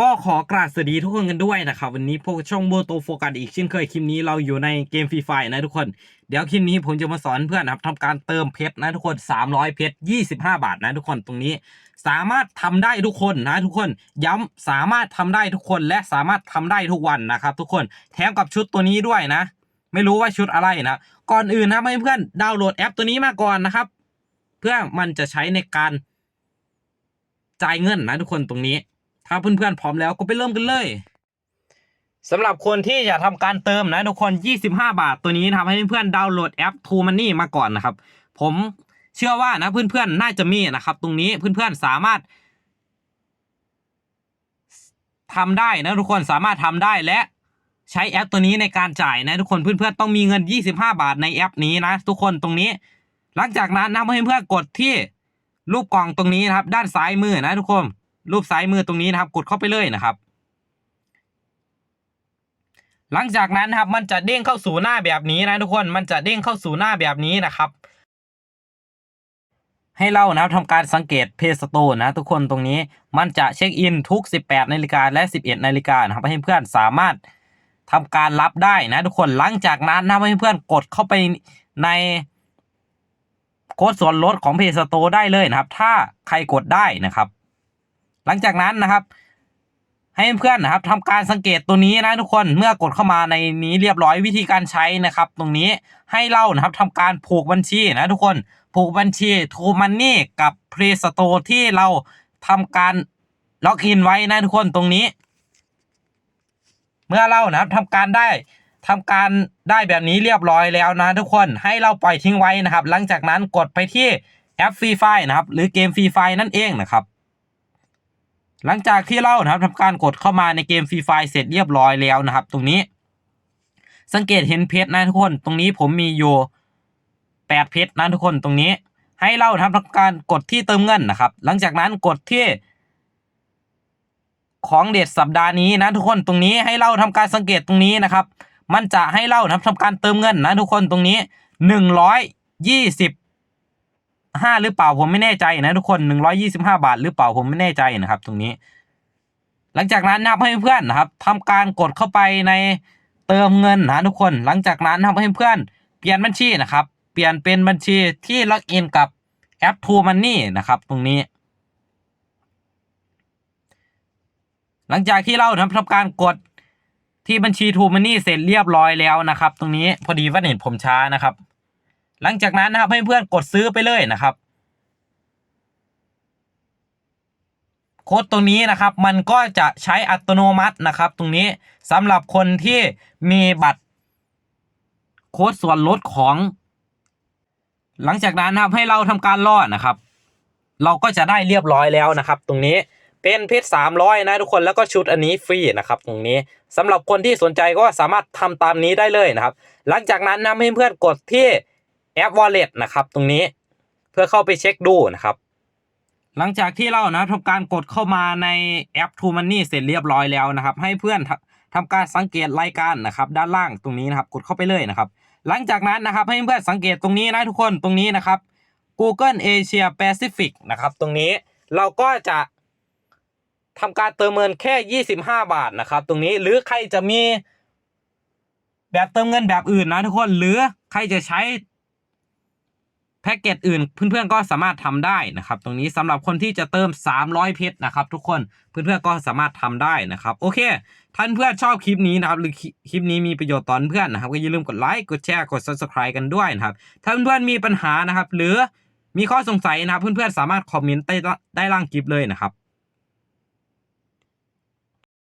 ก็ขอกราบสวัสดีทุกคนกันด้วยนะครับวันนี้พวกช่องโบโตโฟกัสอีกเช่นเคยคลิปนี้เราอยู่ในเกมฟรีไฟนะทุกคน เดี๋ยวคลิปนี้ผมจะมาสอนเพื่อนนะครับทำการเติมเพชรนะทุกคน 300 เพชร 25 บาทนะทุกคนตรงนี้ สามารถทำได้ทุกคนนะทุกคนย้ำสามารถทำได้ทุกคนและสามารถทำได้ทุกวันนะครับทุกคนแถมกับชุดตัวนี้ด้วยนะ ไม่รู้ว่าชุดอะไรนะก่อนอื่นนะเพื่อนๆดาวน์โหลดแอปตัวนี้มาก่อนนะครับ เพื่อมันจะใช้ในการจ่ายเงินนะทุกคนตรงนี้ ถ้าเพื่อนๆพร้อมแล้วก็ไปเริ่มกันเลยสำหรับคนที่จะทำการเติมนะทุกคน 25 บาท ตัวนี้ทำให้เพื่อนๆดาวน์โหลดแอป True Money มาก่อนนะครับ ผมเชื่อว่านะเพื่อนๆน่าจะมีนะครับ ตรงนี้เพื่อนๆสามารถทำได้นะทุกคนสามารถทำได้และใช้แอปตัวนี้ในการจ่ายนะทุกคนเพื่อนๆต้องมีเงิน 25 บาทในแอปนี้นะ ทุกคนตรงนี้ หลังจากนั้นนะเพื่อนๆกดที่รูปกล่องตรงนี้นะครับ ด้านซ้ายมือนะทุกคน รูปซ้ายมือตรงนี้นะครับ กดเข้าไปเลยนะครับ หลังจากนั้นนะครับ มันจะเด้งเข้าสู่หน้าแบบนี้นะทุกคนมันจะเด้งเข้าสู่หน้าแบบนี้นะครับ ให้เรานะครับทำการสังเกตเพจสโตนนะทุกคนตรงนี้มันจะเช็คอินทุก 18นาฬิกาและ 11นาฬิกานะครับให้เพื่อนสามารถทำการรับได้นะทุกคนหลังจากนั้นนะให้เพื่อนกดเข้าไปในโค้ดส่วนลดของเพจสโตได้เลยนะครับ ถ้าใครกดได้นะครับ หลังจากนั้นนะครับ ให้เพื่อนนะครับทำการสังเกตตัวนี้นะทุกคนเมื่อกดเข้ามาในนี้เรียบร้อยวิธีการใช้นะครับ ตรงนี้ให้เรานะครับทำการผูกบัญชีนะทุกคนผูกบัญชีทูมันนี่กับ Play Store ที่เราทำการล็อกอินไว้นะทุกคนตรงนี้ เมื่อเรานะครับทำการได้ทำการได้แบบนี้เรียบร้อยแล้วนะทุกคนให้เราปล่อยทิ้งไว้นะครับ หลังจากนั้นกดไปที่แอปฟรีไฟนะครับ หรือเกมฟรีไฟนั่นเองนะครับ หลังจากที่เรานะครับทำการกดเข้ามาในเกมฟรีไฟเสร็จเรียบร้อยแล้วนะครับ ตรงนี้ สังเกตเห็นเพชรนะทุกคน ตรงนี้ผมมีอยู่แปดเพชรนะทุกคนตรงนี้ ให้เราทำการกดที่เติมเงินนะครับ หลังจากนั้นกดที่ ของเด็ดสัปดาห์นี้นะทุกคนตรงนี้ให้เราทำการสังเกตตรงนี้นะครับ มันจะให้เรานะครับทำการเติมเงินนะทุกคนตรงนี้หนึ่งร้อยยี่สิบ ห้าหรือเปล่าผมไม่แน่ใจนะทุกคนหนึ่งร้อยี่สิบห้าบาทหรือเปล่าผมไม่แน่ใจนะครับ ตรงนี้ หลังจากนั้นนะครับให้เพื่อนนะครับทำการกดเข้าไปในเติมเงินนะทุกคน หลังจากนั้นทำให้เพื่อนเปลี่ยนบัญชีนะครับ เปลี่ยนเป็นบัญชีที่ล็อกอินกับแอป True Money นะครับ ตรงนี้ หลังจากที่เราทำทำการกดที่บัญชี True Money เสร็จเรียบร้อยแล้วนะครับ ตรงนี้พอดีว่าเน็ตผมช้านะครับ หลังจากนั้นนะครับให้เพื่อนกดซื้อไปเลยนะครับ โค้ดตรงนี้นะครับมันก็จะใช้อัตโนมัตินะครับ ตรงนี้สำหรับคนที่มีบัตร โค้ดส่วนลดของ หลังจากนั้นนะครับให้เราทำการรอดนะครับ เราก็จะได้เรียบร้อยแล้วนะครับ ตรงนี้เป็นเพชรสามร้อยนะทุกคนแล้วก็ชุดอันนี้ฟรีนะครับ ตรงนี้สำหรับคนที่สนใจก็สามารถทำตามนี้ได้เลยนะครับ หลังจากนั้นนะให้เพื่อนกดที่ แอป Wallet นะครับ ตรงนี้เพื่อเข้าไปเช็คดูนะครับ หลังจากที่เรานะทำการกดเข้ามาในแอป True Money เสร็จเรียบร้อยแล้วนะครับ ให้เพื่อนทำทำการสังเกตรายการนะครับ ด้านล่างตรงนี้นะครับ กดเข้าไปเลยนะครับ หลังจากนั้นนะครับ ให้เพื่อนสังเกตตรงนี้นะทุกคนตรงนี้นะครับ Google Asia Pacific นะครับ ตรงนี้เราก็จะทำการเติมเงินแค่ 25 บาทนะครับ ตรงนี้หรือใครจะมีแบบเติมเงินแบบอื่นนะทุกคน หรือใครจะใช้ แพ็กเกจอื่นเพื่อนๆก็สามารถทำได้นะครับ ตรงนี้สำหรับคนที่จะเติม 300 เพชรนะครับ ทุกคนเพื่อนๆก็สามารถทำได้นะครับ โอเค ท่านเพื่อนชอบคลิปนี้นะครับ หรือคลิปนี้มีประโยชน์ตอนเพื่อนนะครับ ก็อย่าลืมกดไลค์กดแชร์กด subscribe กันด้วยนะครับ ถ้าเพื่อนๆมีปัญหานะครับ หรือมีข้อสงสัยนะครับ เพื่อนๆสามารถคอมเมนต์ใต้ได้ล่างคลิปเลยนะครับ